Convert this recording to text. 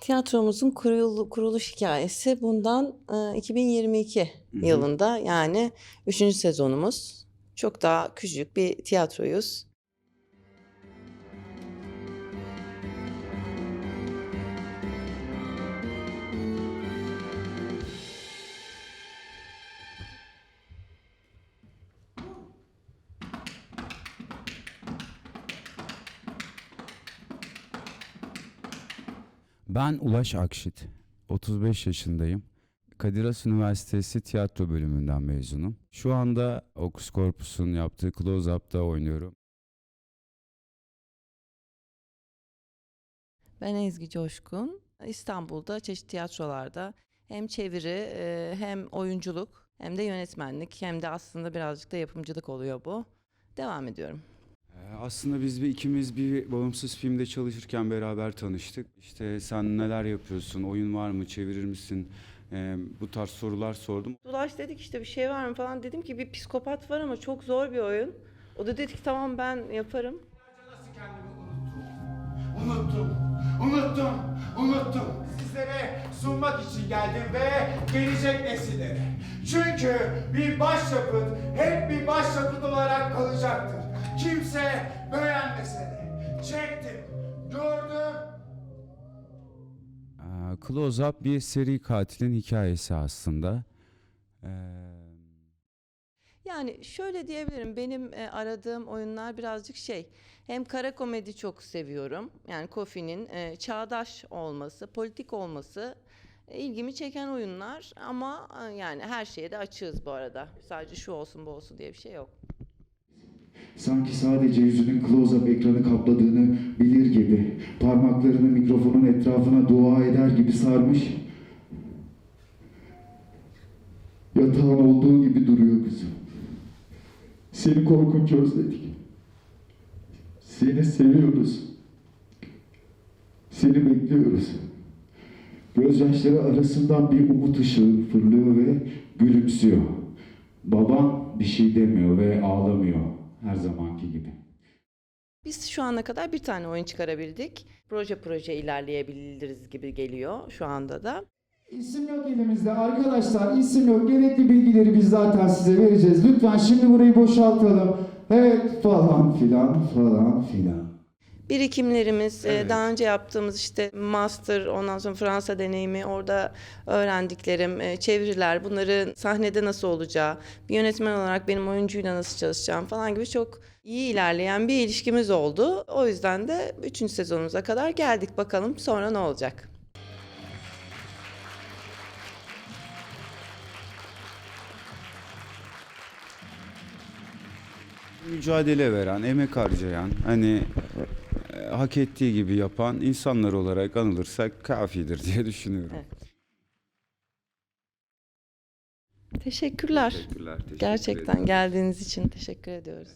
Tiyatromuzun kurulu, kuruluş hikayesi bundan e, 2022 Hı hı. yılında yani 3. sezonumuz. Çok daha küçük bir tiyatroyuz. Ben Ulaş Akşit. 35 yaşındayım. Kadir Has Üniversitesi tiyatro bölümünden mezunum. Şu anda Okus Corpus'un yaptığı Close Up'ta oynuyorum. Ben Ezgi Coşkun. İstanbul'da çeşitli tiyatrolarda hem çeviri e, hem oyunculuk hem de yönetmenlik hem de aslında birazcık da yapımcılık oluyor bu. Devam ediyorum. Ee, Aslında biz bir ikimiz bir bağımsız filmde çalışırken beraber tanıştık. İşte sen neler yapıyorsun, oyun var mı, çevirir misin? Ee, bu tarz sorular sordum. Ulaş dedik işte bir şey var mı falan dedim ki bir psikopat var ama çok zor bir oyun. O da dedi ki tamam ben yaparım. Nasıl kendimi unuttum? Unuttum, unuttum, unuttum. Sizlere sunmak için geldim ve gelecek nesillere. Çünkü bir başyapıt hep bir başyapıt olarak kalacaktır. Kimse beğenmese de. Çektim, gördüm, Ee, Close Up bir seri katilin hikayesi aslında. Ee, Yani şöyle diyebilirim benim e, aradığım oyunlar birazcık şey hem kara komedi çok seviyorum yani Kofi'nin e, çağdaş olması politik olması e, ilgimi çeken oyunlar ama yani her şeye de açığız bu arada sadece şu olsun bu olsun diye bir şey yok. Sanki sadece yüzünün close-up ekranı kapladığını bilir gibi, parmaklarını mikrofonun etrafına dua eder gibi sarmış. Yatağın olduğu gibi duruyor kızım. Seni korkunç özledik. Seni seviyoruz. Seni bekliyoruz. Gözyaşları arasından bir umut ışığı fırlıyor ve gülümsüyor. Baban bir şey demiyor ve ağlamıyor her zamanki gibi. Biz şu ana kadar bir tane oyun çıkarabildik. Proje proje ilerleyebiliriz gibi geliyor şu anda da. İsim yok elimizde arkadaşlar isim yok gerekli bilgileri biz zaten size vereceğiz. Lütfen şimdi burayı boşaltalım. Evet falan filan falan filan. Birikimlerimiz, e, Evet. daha önce yaptığımız işte master, ondan sonra Fransa deneyimi, orada öğrendiklerim, e, çeviriler, bunların sahnede nasıl olacağı, bir yönetmen olarak benim oyuncuyla nasıl çalışacağım falan gibi çok iyi ilerleyen bir ilişkimiz oldu. O yüzden de 3. sezonumuza kadar geldik. Bakalım sonra ne olacak? mücadele veren, emek harcayan, hani hak ettiği gibi yapan insanlar olarak anılırsak kafidir diye düşünüyorum. Evet. Teşekkürler. Teşekkürler. teşekkür Gerçekten ederim. geldiğiniz için teşekkür ediyoruz.